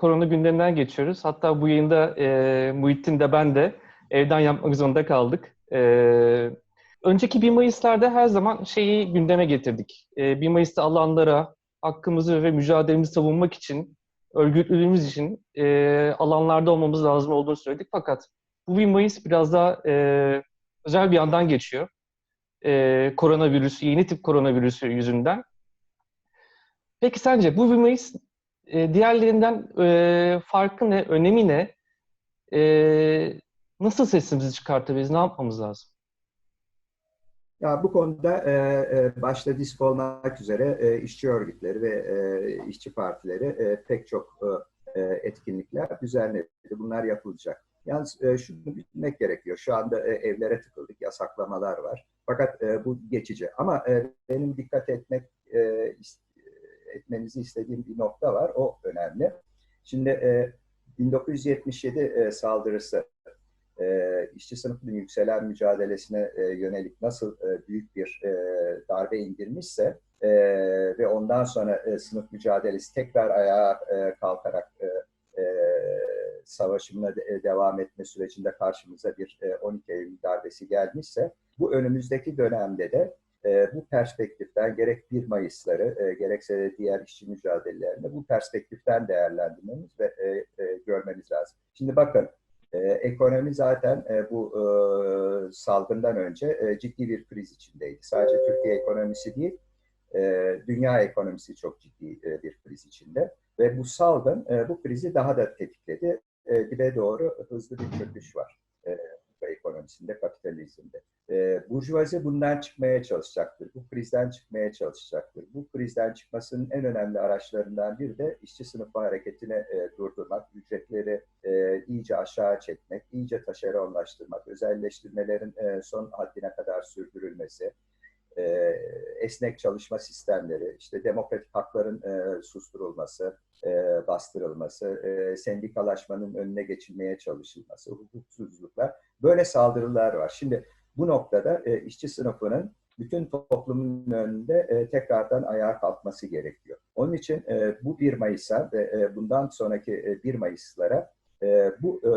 korona gündeminden geçiyoruz. Hatta bu yayında e, Muhittin de ben de evden yapmak zorunda kaldık. E, önceki 1 Mayıs'larda her zaman şeyi gündeme getirdik. E, 1 Mayıs'ta alanlara hakkımızı ve mücadelemizi savunmak için, örgütlülüğümüz için e, alanlarda olmamız lazım olduğunu söyledik. Fakat bu 1 Mayıs biraz daha e, özel bir yandan geçiyor. E, koronavirüsü, yeni tip koronavirüsü yüzünden. Peki sence bu 1 Mayıs e, diğerlerinden e, farkı ne, önemi ne? E, nasıl sesimizi çıkartabiliriz, ne yapmamız lazım? Ya bu konuda e, e, başta disk olmak üzere e, işçi örgütleri ve e, işçi partileri e, pek çok e, etkinlikler düzenledi. Bunlar yapılacak. Yalnız e, şunu bilmek gerekiyor. Şu anda e, evlere tıkıldık, yasaklamalar var. Fakat e, bu geçici. Ama e, benim dikkat etmek e, etmenizi istediğim bir nokta var. O önemli. Şimdi e, 1977 e, saldırısı e, işçi sınıfının yükselen mücadelesine e, yönelik nasıl e, büyük bir e, darbe indirmişse e, ve ondan sonra e, sınıf mücadelesi tekrar ayağa e, kalkarak e, e, savaşımına de, devam etme sürecinde karşımıza bir e, 12 Eylül darbesi gelmişse bu önümüzdeki dönemde de e, bu perspektiften gerek 1 Mayıs'ları e, gerekse de diğer işçi mücadelelerini bu perspektiften değerlendirmemiz ve e, e, görmemiz lazım. Şimdi bakın e, ekonomi zaten e, bu e, salgından önce e, ciddi bir kriz içindeydi. Sadece Türkiye ekonomisi değil, e, dünya ekonomisi çok ciddi e, bir kriz içinde. Ve bu salgın e, bu krizi daha da tetikledi. E, dibe doğru hızlı bir çöküş var. E, ekonomisinde, kapitalizmde. E, Burjuvazi bundan çıkmaya çalışacaktır. Bu krizden çıkmaya çalışacaktır. Bu krizden çıkmasının en önemli araçlarından biri de işçi sınıfı hareketini e, durdurmak, ücretleri e, iyice aşağı çekmek, iyice taşeronlaştırmak, özelleştirmelerin e, son haddine kadar sürdürülmesi, e, esnek çalışma sistemleri, işte demokratik hakların e, susturulması, e, bastırılması, e, sendikalaşmanın önüne geçilmeye çalışılması, hukuksuzluklar, böyle saldırılar var. Şimdi bu noktada e, işçi sınıfının bütün toplumun önünde e, tekrardan ayağa kalkması gerekiyor. Onun için e, bu 1 Mayıs'a ve e, bundan sonraki e, 1 Mayıs'lara e, bu e,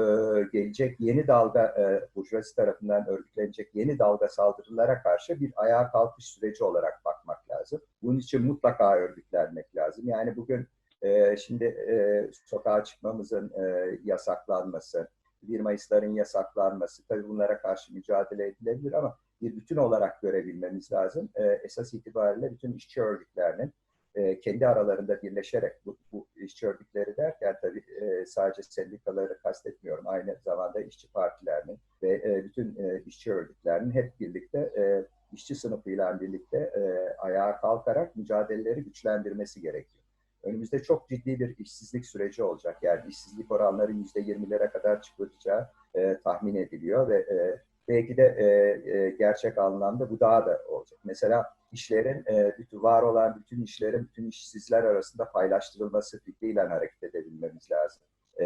gelecek yeni dalga, e, Burjuvazi tarafından örgütlenecek yeni dalga saldırılara karşı bir ayağa kalkış süreci olarak bakmak lazım. Bunun için mutlaka örgütlenmek lazım. Yani bugün e, şimdi e, sokağa çıkmamızın e, yasaklanması, 1 Mayıs'ların yasaklanması, tabii bunlara karşı mücadele edilebilir ama bir bütün olarak görebilmemiz lazım. E, esas itibariyle bütün işçi örgütlerinin e, kendi aralarında birleşerek bu, bu işçi örgütleri derken tabii e, sadece sendikaları kastetmiyorum. Aynı zamanda işçi partilerinin ve e, bütün e, işçi örgütlerinin hep birlikte e, işçi sınıfıyla birlikte e, ayağa kalkarak mücadeleleri güçlendirmesi gerekiyor. Önümüzde çok ciddi bir işsizlik süreci olacak. Yani işsizlik oranları yüzde yirmilere kadar çıkacağı e, tahmin ediliyor ve e, belki de e, e, gerçek anlamda bu daha da olacak. Mesela işlerin, e, bütün var olan bütün işlerin bütün işsizler arasında paylaştırılması fikriyle hareket edebilmemiz lazım. E,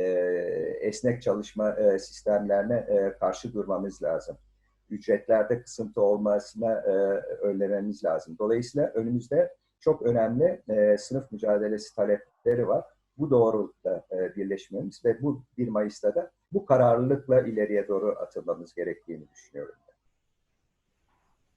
esnek çalışma e, sistemlerine e, karşı durmamız lazım. Ücretlerde kısıntı olmasına e, önlememiz lazım. Dolayısıyla önümüzde çok önemli e, sınıf mücadelesi talepleri var. Bu doğrultuda e, birleşmemiz ve bu 1 Mayıs'ta da bu kararlılıkla ileriye doğru atılmamız gerektiğini düşünüyorum.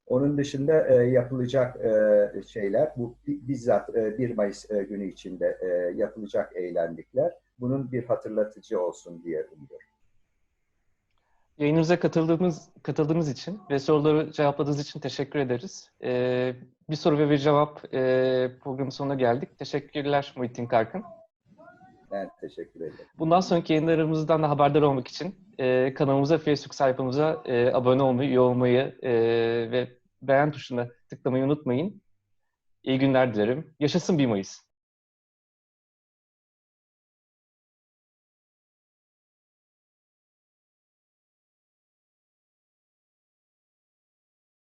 Onun dışında e, yapılacak e, şeyler, bu bizzat e, 1 Mayıs e, günü içinde e, yapılacak eylemlikler, bunun bir hatırlatıcı olsun diye umuyorum. Yayınımıza katıldığımız katıldığınız için ve soruları cevapladığınız için teşekkür ederiz. Ee, bir soru ve bir cevap e, programın sonuna geldik. Teşekkürler Muhittin Karkın. Ben teşekkür ederim. Bundan sonraki yayınlarımızdan da haberdar olmak için e, kanalımıza, Facebook sayfamıza e, abone olmayı, üye olmayı e, ve beğen tuşuna tıklamayı unutmayın. İyi günler dilerim. Yaşasın 1 Mayıs.